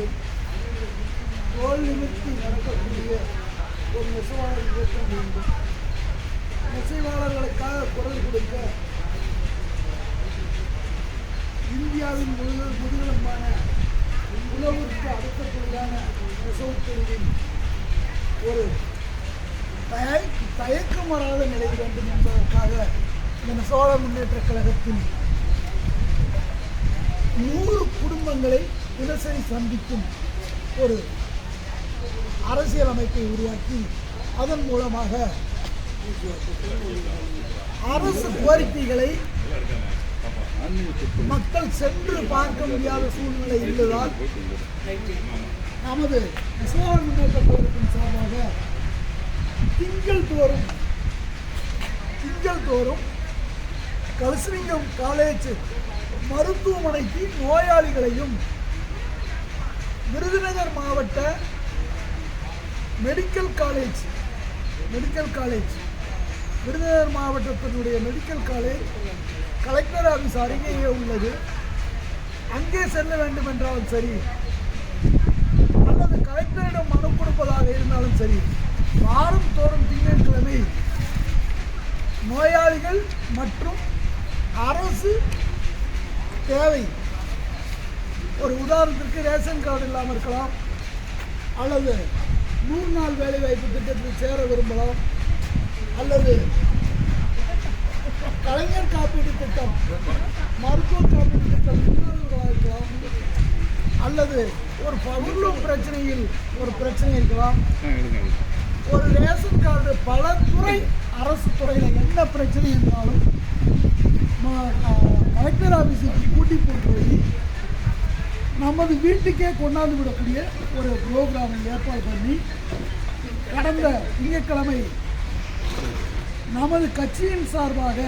வேண்டும். தோல் நிமித்தி நடக்கக்கூடிய ஒரு நெசவாளர் இயக்கம் வேண்டும். நெசைவாளர்களுக்காக குரல் கொடுக்க இந்தியாவின் முதல் முதுகலமான உணவுக்கு அடுத்தபடியான நெசவுத் தொழிலின் ஒரு தய தயக்கம் வராத நிலை வேண்டும் என்பதற்காக இந்த நெசவாள முன்னேற்ற கழகத்தின் நூறு குடும்பங்களை தினசரி சந்திக்கும் ஒரு அரசியல் அமைப்பை உருவாக்கி அதன் மூலமாக அரசு கோரிக்கைகளை மக்கள் சென்று பார்க்க முடியாத சூழ்நிலை இருந்ததால் நமது சோழ முன்னேற்ற கழகத்தின் சார்பாக திங்கள் தோறும் திங்கள் தோறும் கலசலிங்கம் காலேஜ் மருத்துவமனைக்கு நோயாளிகளையும் விருதுநகர் மாவட்ட medical college medical college Virudhunagar மாவட்டத்தினுடைய மெடிக்கல் காலேஜ் கலெக்டர் ஆஃபீஸ் அருகேயே உள்ளது. அங்கே செல்ல வேண்டும் என்றாலும் சரி அல்லது கலெக்டரிடம் மனு கொடுப்பதாக இருந்தாலும் சரி வாரம் தோறும் திங்கட்கிழமை நோயாளிகள் மற்றும் அரசு தேவை. ஒரு உதாரணத்திற்கு ரேஷன் கார்டு இல்லாமல் இருக்கலாம். அல்லது நூறு நாள் வேலைவாய்ப்பு திட்டத்தில் சேர விரும்பலாம். அல்லது கலைஞர் காப்பீடு திட்டம் மருத்துவ காப்பீடு திட்டம் இருக்கலாம். அல்லது ஒரு பவுர்லும் பிரச்சனையில் ஒரு பிரச்சனை இருக்கலாம். ஒரு ரேஷன் கார்டு பல துறை அரசு துறையில் என்ன பிரச்சனை இருந்தாலும் கலெக்டர் ஆஃபீஸுக்கு கூட்டி போட்டு போய் நமது வீட்டுக்கே கொண்டாந்து விடக்கூடிய ஒரு ப்ரோக்ராமை ஏற்பாடு பண்ணி கடந்த திங்கட்கிழமை நமது கட்சியின் சார்பாக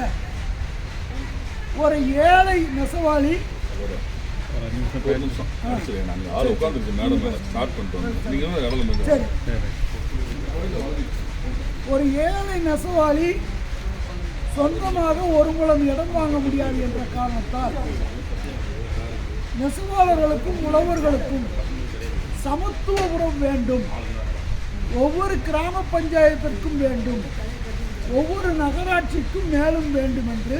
ஒரு ஏழை நெசவாளி ஒரு ஏழை நெசவாளி சொந்தமாக ஒரு முழம் இடம் வாங்க முடியாது என்ற காரணத்தால் நெசவாளர்களுக்கும் உழவர்களுக்கும் சமத்துவ உறவு வேண்டும். ஒவ்வொரு கிராம பஞ்சாயத்திற்கும் வேண்டும். ஒவ்வொரு நகராட்சிக்கும் மேலும் வேண்டும் என்று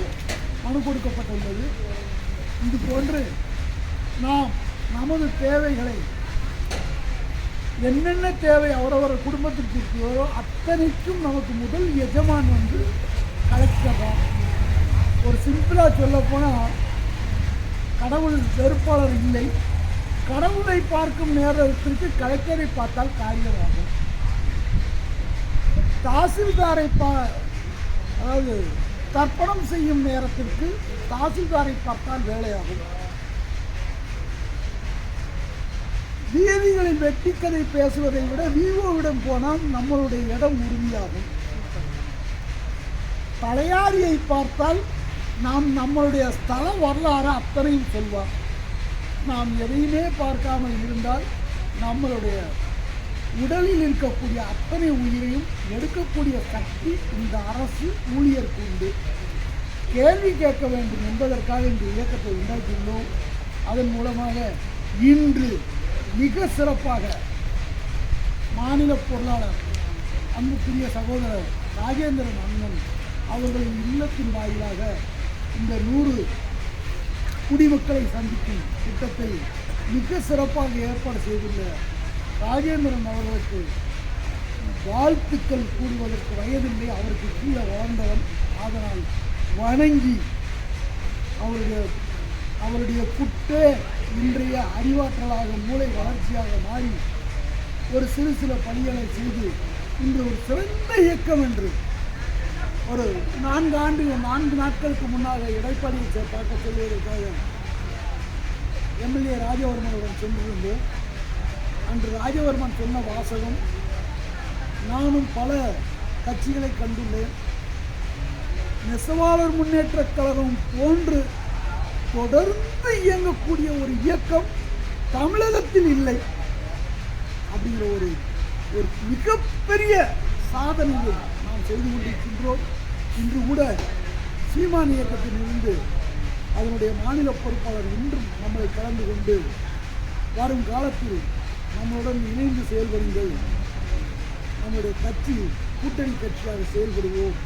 மனு கொடுக்கப்பட்டுள்ளது. இது போன்று நாம் நமது தேவைகளை என்னென்ன தேவை அவரவர் குடும்பத்திற்கு இருக்கிறதோ அத்தனைக்கும் நமக்கு முதல் எஜமான் வந்து கலெக்டர் தான். ஒரு சிம்பிளாக சொல்லப்போனால் கடவுள் வெறுப்பாளர் இல்லை. கடவுளை பார்க்கும் நேரத்திற்கு கலெக்டரை பார்த்தால் காரியமாகும். தாசில்தாரை பா அதாவது தர்ப்பணம் செய்யும் நேரத்திற்கு தாசில்தாரை பார்த்தால் வேலையாகும். வீதிகளில் வெட்டிக்கதை பேசுவதை விட விவோவிடம் போனால் நம்மளுடைய இடம் உறுதியாகும். தலையாரியை பார்த்தால் நாம் நம்மளுடைய ஸ்தல வரலாறு அத்தனையும் சொல்வார். நாம் எதையுமே பார்க்காமல் இருந்தால் நம்மளுடைய உடலில் இருக்கக்கூடிய அத்தனை உயிரையும் எடுக்கக்கூடிய சக்தி இந்த அரசு ஊழியருக்கு உண்டு. கேள்வி கேட்க வேண்டும் என்பதற்காக இந்த இயக்கத்தை உண்டாக்கியுள்ளோம். அதன் மூலமாக இன்று மிக சிறப்பாக மாநில பொருளாளர் அன்புக்குரிய சகோதரர் ராஜேந்திரன் அண்ணன் அவர்களின் இல்லத்தின் வாயிலாக இந்த நூறு குடிமக்களை சந்திக்கும் திட்டத்தை மிக சிறப்பாக ஏற்பாடு செய்துள்ள ராஜேந்திரன் அவர்களுக்கு வாழ்த்துக்கள் கூறுவதற்கு வயதில்லை. அவருக்கு கீழே வளர்ந்தவன் அதனால் வணங்கி அவருடைய அவருடைய புட்டே இன்றைய அறிவாற்றலாக மூளை வளர்ச்சியாக மாறி ஒரு சிறு சில பணிகளை செய்து இன்று ஒரு சிறந்த இயக்கம் என்று ஒரு நான்கு ஆண்டு நான்கு நாட்களுக்கு முன்னாக இடைப்பணியை பார்க்க சொல்வதற்காக எம்எல்ஏ ராஜவர்மனுடன் சென்றிருந்தோம் அன்று ராஜவர்மன் சொன்ன வாசகம் நானும் பல கட்சிகளை கண்டுள்ளேன். நெசவாளர் முன்னேற்றக் கழகம் போன்று தொடர்ந்து இயங்கக்கூடிய ஒரு இயக்கம் தமிழகத்தில் இல்லை அப்படிங்கிற ஒரு ஒரு மிகப்பெரிய சாதனையை. நாம் செய்து கொண்டிருக்கின்றோம். இன்று கூட சீமான் இயக்கத்தில் இருந்து அதனுடைய மாநில பொறுப்பாளர் இன்றும் நம்மை கலந்து கொண்டு வரும் காலத்தில் நம்முடன் இணைந்து செயல்படுங்கள். நம்முடைய கட்சி கூட்டணி கட்சியாக செயல்படுவோம்.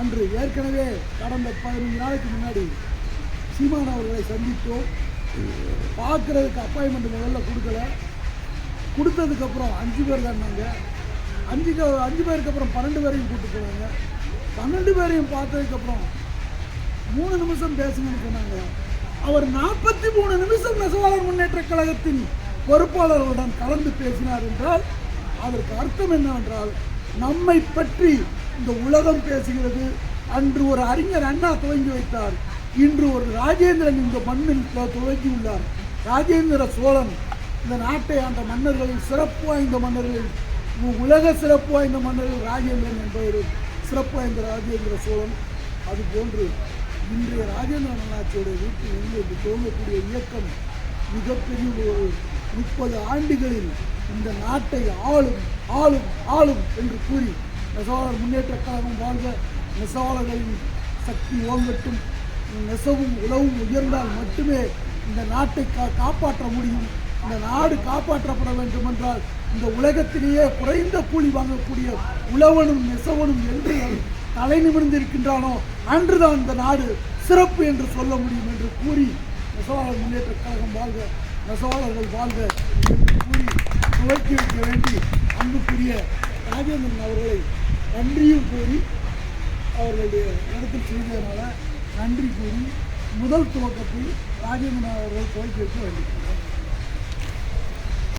அன்று ஏற்கனவே கடந்த பதினைந்து நாளைக்கு முன்னாடி சீமான் அவர்களை சந்தித்தோம். பார்க்குறதுக்கு அப்பாயின்மெண்ட் முதல்ல கொடுக்கல. கொடுத்ததுக்கப்புறம் அஞ்சு பேர் தான் நாங்கள் க- அஞ்சு பேருக்கு அப்புறம் பன்னெண்டு பேரையும் கூப்பிட்டு போவாங்க. பன்னெண்டு பேரையும் பார்த்ததுக்கப்புறம் மூணு நிமிஷம் பேசுங்கன்னு சொன்னாங்க. அவர் நாற்பத்தி மூணு நிமிஷம் நெசவாளர் முன்னேற்ற கழகத்தின் பொறுப்பாளர்களுடன் கலந்து பேசினார் என்றால் அதற்கு அர்த்தம் என்னவென்றால் நம்மை பற்றி இந்த உலகம் பேசுகிறது. அன்று ஒரு அறிஞர் அண்ணா துவங்கி வைத்தார். இன்று ஒரு ராஜேந்திரன் இந்த மண்ணில் துவ- துவங்கியுள்ளார் ராஜேந்திர சோழன் இந்த நாட்டை அந்த மன்னர்களில் சிறப்பு வாய்ந்த மன்னர்களில் உலக சிறப்பு வாய்ந்த மன்னர்கள் ராஜேந்திரன் என்பவர் சிறப்பு வாய்ந்த ராஜேந்திர சோழன். அதுபோன்று இன்றைய ராஜேந்திர நல்லாட்சியுடைய வீட்டில் இருந்து இன்று தோங்கக்கூடிய இயக்கம் மிகப்பெரிய ஒரு முப்பது ஆண்டுகளில் இந்த நாட்டை ஆளும் ஆளும் ஆளும் என்று கூறி நெசவாளர் முன்னேற்ற கழகம் வாழ்ந்த நெசவாளர்களின் சக்தி ஓங்கட்டும். நெசவும் உழவும் உயர்ந்தால் மட்டுமே இந்த நாட்டை கா காப்பாற்ற முடியும். இந்த நாடு காப்பாற்றப்பட வேண்டும் என்றால் இந்த உலகத்திலேயே குறைந்த கூலி வாங்கக்கூடிய உழவனும் நெசவனும் என்று தலை நிமிர்ந்திருக்கின்றானோ அன்றுதான் இந்த நாடு சிறப்பு என்று சொல்ல முடியும் என்று கூறி நெசவாளர் முன்னேற்ற கழகம் வாழ்க நெசவாளர்கள் வாழ்க என்று கூறி துவக்கி வைக்க வேண்டி அன்புக்குரிய ராஜேந்திரன் அவர்களை நன்றியும் கூறி அவர்களுடைய இடத்தில் செய்ததனால நன்றி கூறி முதல் துவக்கத்தில் ராஜேந்திரன் அவர்கள் துவக்கி வைக்க வேண்டும்.